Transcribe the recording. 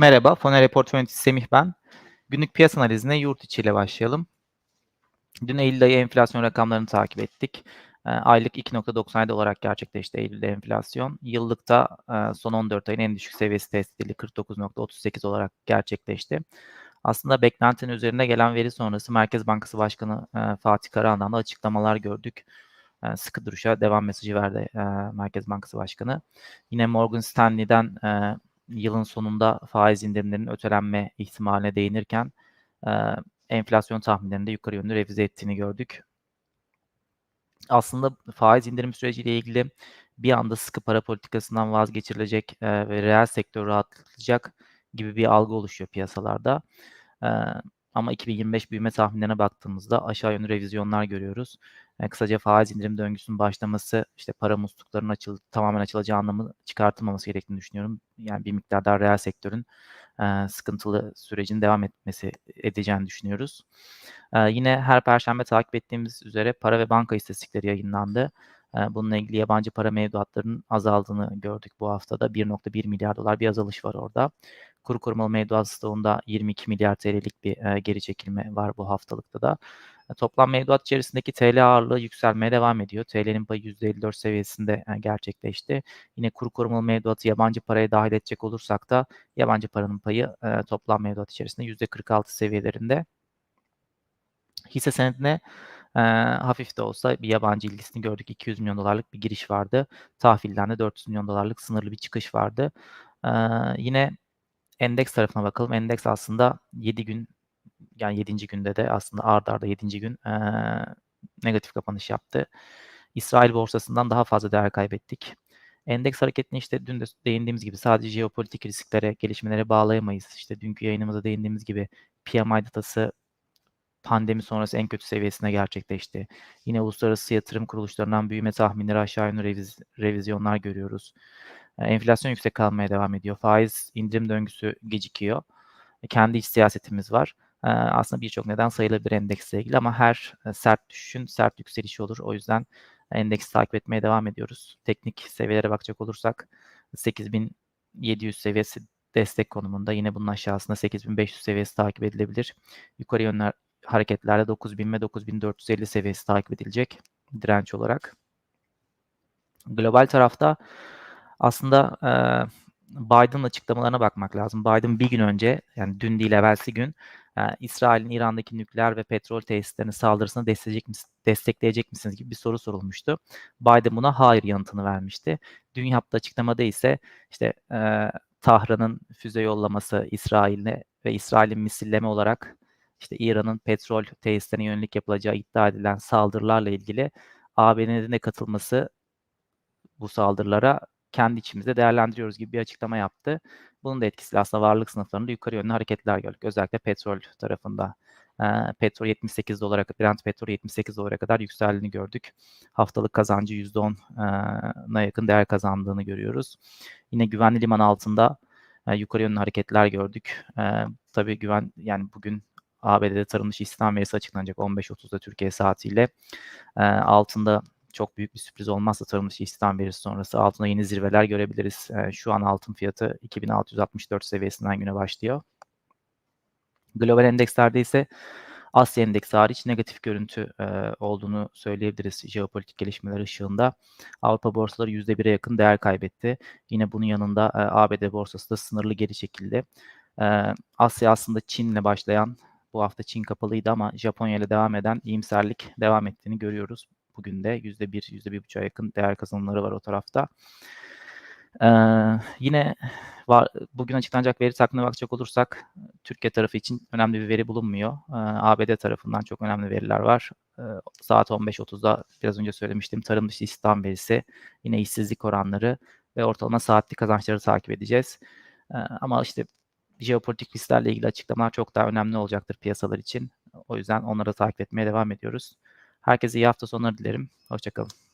Merhaba, Foner Report Yöneticisi Semih ben. Günlük piyasa analizine yurt içi ile başlayalım. Dün Eylül ayı enflasyon rakamlarını takip ettik. E, aylık 2.97 olarak gerçekleşti Eylül'de enflasyon. Yıllıkta e, son 14 ayın en düşük seviyesi test edildi 49.38 olarak gerçekleşti. Aslında beklentinin üzerine gelen veri sonrası Merkez Bankası Başkanı e, Fatih Karahan'dan da açıklamalar gördük. E, sıkı duruşa devam mesajı verdi Merkez Bankası Başkanı. Yine Morgan Stanley'den yılın sonunda faiz indirimlerinin ötelenme ihtimaline değinirken e, enflasyon tahminlerinde yukarı yönlü revize ettiğini gördük. Aslında faiz indirim süreciyle ilgili bir anda sıkı para politikasından vazgeçirilecek e, ve reel sektör rahatlatacak gibi bir algı oluşuyor piyasalarda. E, ama 2025 büyüme tahminlerine baktığımızda aşağı yönlü revizyonlar görüyoruz. Yani kısaca faiz indirim döngüsünün başlaması, işte para musluklarının açıl tamamen açılacağı anlamı çıkartılmaması gerektiğini düşünüyorum. Yani bir miktar daha reel sektörün e, sıkıntılı sürecin devam etmesi edeceğini düşünüyoruz. E, yine her perşembe takip ettiğimiz üzere para ve banka istatistikleri yayınlandı. Bununla ilgili yabancı para mevduatlarının azaldığını gördük bu haftada. 1.1 milyar dolar bir azalış var orada. Kuru korumalı mevduat stoğunda 22 milyar TL'lik bir geri çekilme var bu haftalıkta da. E, toplam mevduat içerisindeki TL ağırlığı yükselmeye devam ediyor. TL'nin payı %54 seviyesinde gerçekleşti. Yine kuru korumalı mevduatı yabancı paraya dahil edecek olursak da yabancı paranın payı toplam mevduat içerisinde %46 seviyelerinde. Hisse senedine e, hafif de olsa bir yabancı ilgisini gördük. 200 milyon dolarlık bir giriş vardı. Tahvilden de 400 milyon dolarlık sınırlı bir çıkış vardı. E, yine endeks tarafına bakalım. Endeks aslında 7 gün yani 7. günde de aslında ard arda 7. gün e, negatif kapanış yaptı. İsrail borsasından daha fazla değer kaybettik. Endeks hareketini işte dün de değindiğimiz gibi sadece jeopolitik risklere, gelişmelere bağlayamayız. İşte dünkü yayınımızda değindiğimiz gibi PMI datası pandemi sonrası en kötü seviyesine gerçekleşti. Yine uluslararası yatırım kuruluşlarından büyüme tahminleri aşağı yönlü reviz, revizyonlar görüyoruz. Enflasyon yüksek kalmaya devam ediyor. Faiz indirim döngüsü gecikiyor. Kendi iç siyasetimiz var. Aslında birçok neden sayılabilir endeksle ilgili ama her sert düşüşün sert yükselişi olur. O yüzden endeksi takip etmeye devam ediyoruz. Teknik seviyelere bakacak olursak 8700 seviyesi destek konumunda. Yine bunun aşağısında 8500 seviyesi takip edilebilir. Yukarı yönler hareketlerde 9000 ve 9450 seviyesi takip edilecek direnç olarak. Global tarafta aslında e, Biden açıklamalarına bakmak lazım. Biden bir gün önce yani dün değil evvelsi gün e, İsrail'in İran'daki nükleer ve petrol tesislerinin saldırısını destekleyecek, mis destekleyecek misiniz gibi bir soru sorulmuştu. Biden buna hayır yanıtını vermişti. Dün yaptığı açıklamada ise işte e, Tahran'ın füze yollaması İsrail'e ve İsrail'in misilleme olarak işte İran'ın petrol tesislerine yönelik yapılacağı iddia edilen saldırılarla ilgili ABD'nin de katılması bu saldırılara kendi içimizde değerlendiriyoruz gibi bir açıklama yaptı. Bunun da etkisiyle aslında varlık sınıflarında yukarı yönlü hareketler gördük. Özellikle petrol tarafında. E, petrol 78 dolara, Brent petrol 78 dolara kadar yükseldiğini gördük. Haftalık kazancı %10'na yakın değer kazandığını görüyoruz. Yine güvenli liman altında e, yukarı yönlü hareketler gördük. E, tabii güven yani bugün ABD'de tarım dışı istihdam verisi açıklanacak 15.30'da Türkiye saatiyle. E, altında çok büyük bir sürpriz olmazsa tarım dışı istihdam verisi sonrası altına yeni zirveler görebiliriz. E, şu an altın fiyatı 2664 seviyesinden güne başlıyor. Global endekslerde ise Asya endeksi hariç negatif görüntü e, olduğunu söyleyebiliriz jeopolitik gelişmeler ışığında. Avrupa borsaları %1'e yakın değer kaybetti. Yine bunun yanında e, ABD borsası da sınırlı geri çekildi. E, Asya aslında Çin'le başlayan bu hafta Çin kapalıydı ama Japonya ile devam eden iyimserlik devam ettiğini görüyoruz. Bugün de %1, %1,5'a yakın değer kazanımları var o tarafta. Ee, yine var, bugün açıklanacak veri takvimine bakacak olursak Türkiye tarafı için önemli bir veri bulunmuyor. Ee, ABD tarafından çok önemli veriler var. Ee, saat 15.30'da biraz önce söylemiştim tarım dışı istihdam verisi, yine işsizlik oranları ve ortalama saatlik kazançları takip edeceğiz. Ee, ama işte jeopolitik risklerle ilgili açıklamalar çok daha önemli olacaktır piyasalar için. O yüzden onları takip etmeye devam ediyoruz. Herkese iyi hafta sonları dilerim. Hoşçakalın.